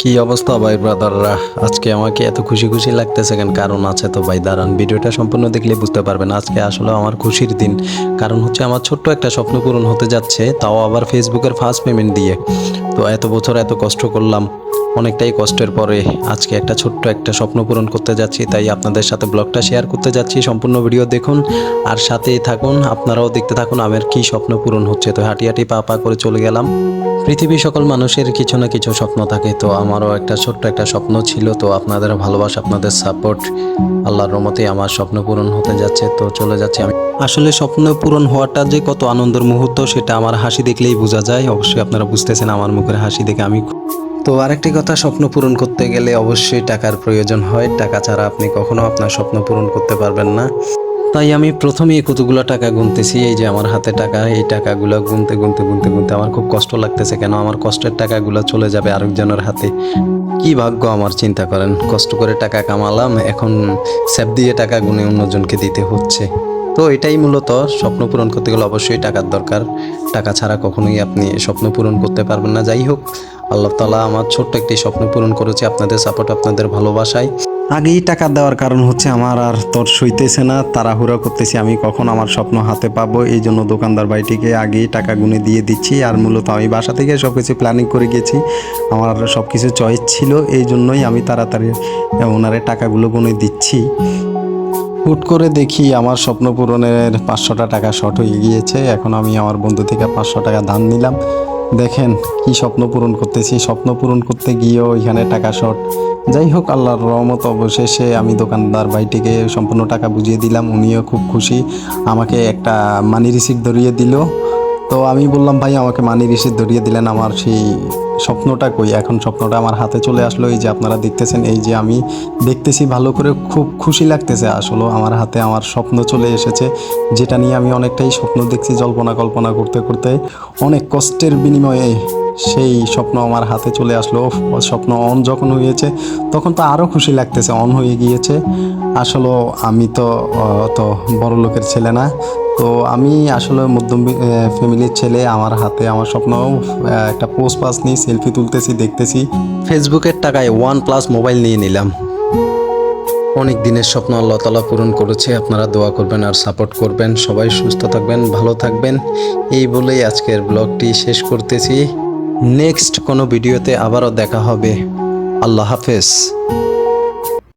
কি অবস্থা ভাই ব্রাদাররা? আজকে আমাকে এত খুশি খুশি লাগতেছে কেন? কারণ আছে তো ভাই, দাঁড়ান, ভিডিওটা সম্পূর্ণ দেখলে বুঝতে পারবেন। আজকে আসলে আমার খুশির দিন। কারণ হচ্ছে আমার ছোট্ট একটা স্বপ্ন পূরণ হতে যাচ্ছে, তাও আবার ফেসবুকের ফার্স্ট পেমেন্ট দিয়ে। তো এত বছর এত কষ্ট করলাম, অনেকটাই কষ্টের পরে আজকে একটা ছোট্ট একটা স্বপ্ন পূরণ করতে যাচ্ছি, তাই আপনাদের সাথে ব্লগটা শেয়ার করতে যাচ্ছি, সম্পূর্ণ ভিডিও দেখুন, আর সাথেই থাকুন, আপনারাও দেখতে থাকুন আমার কি স্বপ্ন পূরণ হচ্ছে, তো হাঁটি হাঁটি পা পা করে চলে গেলাম। পৃথিবীর সকল মানুষের কিছু না কিছু স্বপ্ন থাকে, তো আমারও একটা ছোট্ট একটা স্বপ্ন ছিল, তো আপনাদের ভালোবাসা, আপনাদের সাপোর্ট আল্লাহর রহমতে আমার স্বপ্ন পূরণ হতে যাচ্ছে, তো চলে যাচ্ছে আমি। আসলে স্বপ্ন পূরণ হওয়াটা যে কত আনন্দের মুহূর্ত, সেটা আমার হাসি দেখলেই বোঝা যায়। অবশ্যই আপনারা বুঝতেছেন আমার মুখের হাসি দেখে আমি তো আরেকটি কথা, স্বপ্ন পূরণ করতে গেলে অবশ্যই টাকার প্রয়োজন হয়। টাকা ছাড়া আপনি কখনো আপনার স্বপ্ন পূরণ করতে পারবেন না। তাই আমি প্রথমেই কতগুলো টাকা গুনতেছি, এই যে আমার হাতে টাকা, এই টাকাগুলো গুনতে গুনতে গুনতে গুনতে আমার খুব কষ্ট লাগতেছে। কেন? আমার কষ্টের টাকাগুলো চলে যাবে আরেকজনের হাতে। কি ভাগ্য আমার, চিন্তা করেন। কষ্ট করে টাকা কামালাম, এখন স্যাপ দিয়ে টাকা গুনে অন্যজনকে দিতে হচ্ছে। তো এটাই মূলত স্বপ্ন পূরণ করতে গেলে অবশ্যই টাকার দরকার। টাকা ছাড়া কখনোই আপনি স্বপ্ন পূরণ করতে পারবেন না। যাই হোক, আল্লাহ তালা আমার ছোট্ট একটি স্বপ্ন পূরণ করেছে আপনাদের সাপোর্ট আপনাদের ভালোবাসায়। আগেই টাকা দেওয়ার কারণ হচ্ছে আমার আর তোর সইতেছে না, তাড়াহুড়া করতেছি আমি, কখন আমার স্বপ্ন হাতে পাবো? এই জন্য দোকানদার ভাইটিকে আগেই টাকা গুনে দিয়ে দিচ্ছি আর মূলত আমি বাসা থেকে সব কিছু প্ল্যানিং করে গেছি। আমার সব কিছু চয়েস ছিল, এই জন্যই আমি তাড়াতাড়ি ওনারে টাকাগুলো গুনে দিচ্ছি। হুট করে দেখি আমার স্বপ্ন পূরণের পাঁচশোটা টাকা শর্ট হয়ে গিয়েছে। এখন আমি আমার বন্ধু থেকে পাঁচশো টাকা দান নিলাম। দেখেন কি স্বপ্ন পূরণ করতেছি। স্বপ্ন পূরণ করতে গিয়েও এখানে টাকা শর্ট যাই হোক, আল্লাহর রহমত অবশেষে আমি দোকানদার ভাইটিকে সম্পূর্ণ টাকা বুঝিয়ে দিলাম। উনিও খুব খুশি। আমাকে একটা মানি রিসিপ্ট ধরিয়ে দিল। তো আমি বললাম ভাই আমাকে মানি রিসিপ্ট ধরিয়ে দিলেন আমার সেই স্বপ্নটা কই? এখন স্বপ্নটা আমার হাতে চলে আসলো। এই যে আপনারা দেখতেছেন এই যে আমি দেখতেছি ভালো করে খুব খুশি লাগতেছে আসলে আমার হাতে আমার স্বপ্ন চলে এসেছে যেটা নিয়ে আমি অনেকটাই স্বপ্ন দেখছি জল্পনা কল্পনা করতে করতে। অনেক কষ্টের বিনিময়ে সেই স্বপ্ন আমার হাতে চলে আসলো। স্বপ্ন অন যখন হয়েছে তখন তো আরও খুশি লাগতেছে অন হয়ে গিয়েছে। আসলে আমি তো আহ, তো বড় লোকের ছেলে না তো আমি আসলে মধ্যম ফ্যামিলির ছেলে, আমার হাতে আমার স্বপ্ন একটা পোস্ট পাস নিয়ে সেলফি তুলতেছি, দেখতেছি। ফেসবুকের টাকায় ওয়ান প্লাস মোবাইল নিয়ে নিলাম। অনেক দিনের স্বপ্ন আল্লাহ তালা পূরণ করেছে। আপনারা দোয়া করবেন আর সাপোর্ট করবেন। সবাই সুস্থ থাকবেন, ভালো থাকবেন। এই বলেই আজকের ব্লগটি শেষ করতেছি। নেক্সট কোনো ভিডিওতে আবারও দেখা হবে। আল্লাহ হাফেজ।